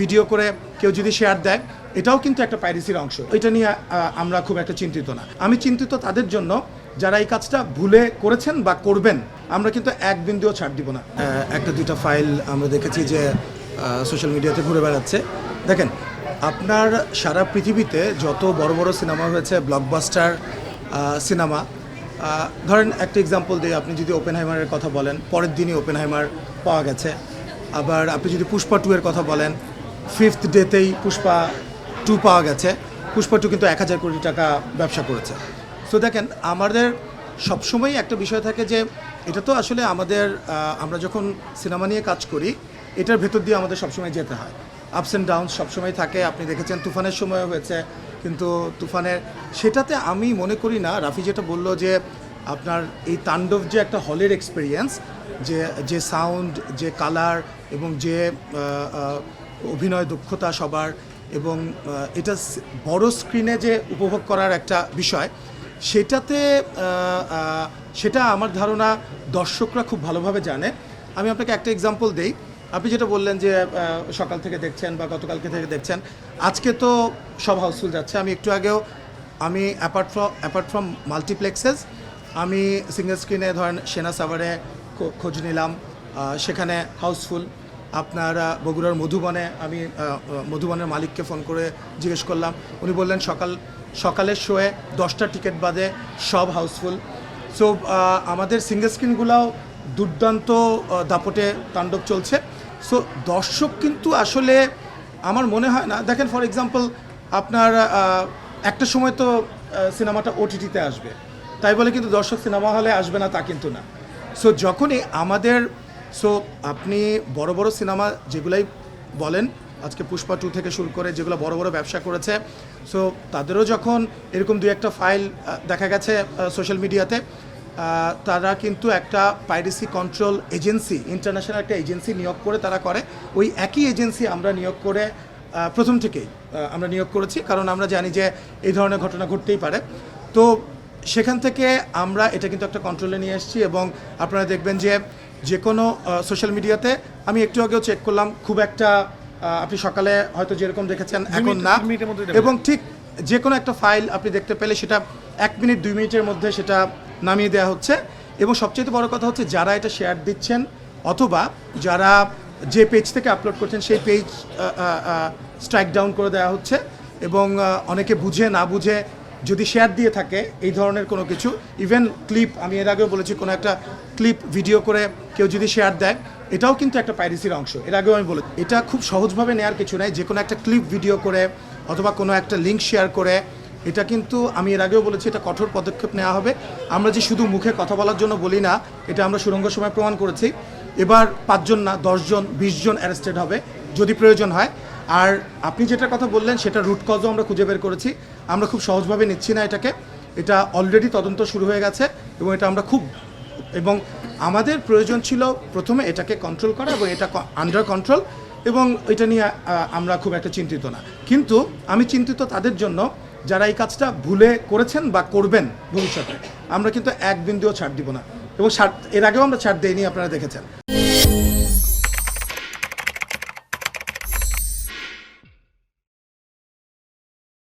Video করে কেউ যদি শেয়ার দেয়, এটাও কিন্তু একটা পাইরেসির অংশ। এটা নিয়ে আমরা খুব একটা চিন্তিত না। আমি চিন্তিত তাদের জন্য যারা এই কাজটা ভুলে করেছেন বা করবেন, আমরা কিন্তু এক বিন্দুও ছাড় দিব না। একটা দুইটা ফাইল আমরা দেখেছি যে সোশ্যাল মিডিয়াতে ঘুরে বেড়াচ্ছে। দেখেন, আপনার সারা পৃথিবীতে যত বড় বড় সিনেমা হয়েছে ব্লকবাস্টার সিনেমা ধরেন একটা এক্সাম্পল দিয়ে আপনি যদি ওপেন হাইমারের কথা বলেন, পরের দিনই ওপেন হাইমার পাওয়া গেছে। আবার আপনি যদি পুষ্পা টু এর কথা বলেন ফিফথ ডেতেই পুষ্পা টু পাওয়া গেছে। পুষ্পা টু কিন্তু এক হাজার কোটি টাকা ব্যবসা করেছে। সো দেখেন, আমাদের সবসময়ই একটা বিষয় থাকে যে, এটা তো আসলে আমাদের আমরা যখন সিনেমা নিয়ে কাজ করি, এটার ভেতর দিয়ে আমাদের সবসময় যেতে হয়। আপস অ্যান্ড ডাউন সবসময় থাকে। আপনি দেখেছেন তুফানের সময় হয়েছে, কিন্তু তুফানের, সেটাতে আমি মনে করি না, রাফি যেটা বলল যে, আপনার এই তাণ্ডব যে একটা হলের এক্সপিরিয়েন্স যে যে সাউন্ড যে কালার এবং যে অভিনয় দক্ষতা সবার এবং এটা বড় স্ক্রিনে যে উপভোগ করার একটা বিষয়, সেটাতে সেটা আমার ধারণা দর্শকরা খুব ভালোভাবে জানে। আমি আপনাকে একটা এক্সাম্পল দেই। আপনি যেটা বললেন যে সকাল থেকে দেখছেন বা গতকালকে থেকে দেখছেন, আজকে তো সব হাউসফুল যাচ্ছে। আমি একটু আগেও, আমি apart from apart from multiplexes আমি সিঙ্গেল স্ক্রিনে ধরেন সেনা সাভারে খোঁজ নিলাম সেখানে হাউসফুল। আপনার বগুড়ার মধুবনে, আমি মধুবনের মালিককে ফোন করে জিজ্ঞেস করলাম। উনি বললেন, সকাল, সকালের শোয়ে দশটা টিকিট বাদে সব হাউসফুল। সো আমাদের সিঙ্গেল স্ক্রিনগুলোও দুর্দান্ত দাপটে তাণ্ডব চলছে। সো দর্শক কিন্তু আসলে আমার মনে হয় না, দেখেন ফর এক্সাম্পল আপনার একটা সময় তো সিনেমাটা ওটিটিতে আসবে। তাই বলে কিন্তু দর্শক সিনেমা হলে আসবে না তা কিন্তু না। সো যখনই আমাদের সো আপনি বড় বড় সিনেমা যেগুলাই বলেন, আজকে পুষ্পা টু থেকে শুরু করে যেগুলো বড় বড় ব্যবসা করেছে সো তাদেরও যখন এরকম দু একটা ফাইল দেখা গেছে সোশ্যাল মিডিয়াতে তারা কিন্তু একটা পাইরেসি কন্ট্রোল এজেন্সি ইন্টারন্যাশনাল একটা এজেন্সি নিয়োগ করে তারা করে। ওই একই এজেন্সি আমরা নিয়োগ করে প্রথম থেকেই আমরা নিয়োগ করেছি, কারণ আমরা জানি যে এই ধরনের ঘটনা ঘটতেই পারে। তো সেখান থেকে আমরা এটা কিন্তু একটা কন্ট্রোলে নিয়ে এসেছি এবং আপনারা দেখবেন যে যে কোনো সোশ্যাল মিডিয়াতে আমি একটু আগেও চেক করলাম খুব একটা আপনি সকালে হয়তো যেরকম দেখেছেন এখন না। এবং ঠিক যে কোনো একটা ফাইল আপনি দেখতে পেলে সেটা এক মিনিট দুই মিনিটের মধ্যে সেটা নামিয়ে দেওয়া হচ্ছে। এবং সবচেয়ে বড় কথা হচ্ছে যারা এটা শেয়ার দিচ্ছেন অথবা যারা যে পেজ থেকে আপলোড করছেন সেই পেজ স্ট্রাইক ডাউন করে দেওয়া হচ্ছে। এবং অনেকে বুঝে না বুঝে যদি শেয়ার দিয়ে থাকে, এই ধরনের কোনো কিছু ইভেন ক্লিপ আমি এর আগেও বলেছি, কোনো একটা ক্লিপ ভিডিও করে কেউ যদি শেয়ার দেয়, এটাও কিন্তু একটা পাইরেসির অংশ। এর আগেও আমি বলে, এটা খুব সহজভাবে নেওয়ার কিছু নাই, যে কোনো একটা ক্লিপ ভিডিও করে, অথবা কোনো একটা লিঙ্ক শেয়ার করে, এটা কিন্তু আমি এর আগেও বলেছি, এটা কঠোর পদক্ষেপ নেওয়া হবে। আমরা যে শুধু মুখে কথা বলার জন্য বলি না, এটা আমরা সুরঙ্গ সময় প্রমাণ করেছি। এবার পাঁচজন না, দশজন, বিশজন অ্যারেস্টেড হবে। যদি প্রয়োজন হয় আর আপনি যেটার কথা বললেন, সেটা রুট কজও আমরা খুঁজে বের করেছি। আমরা খুব সহজভাবে নিচ্ছি না এটাকে। এটা অলরেডি তদন্ত শুরু হয়ে গেছে এবং এটা আমরা খুব এবং আমাদের প্রয়োজন ছিল প্রথমে এটাকে কন্ট্রোল করা এবং এটা আন্ডার কন্ট্রোল এবং এটা নিয়ে আমরা খুব একটা চিন্তিত না। কিন্তু আমি চিন্তিত তাদের জন্য যারা এই কাজটা ভুলে করেছেন বা করবেন ভবিষ্যতে। আমরা কিন্তু এক বিন্দুও ছাড় দিব না। এবং ছাড় এর আগেও আমরা ছাড় দেইনি, আপনারা দেখেছেন।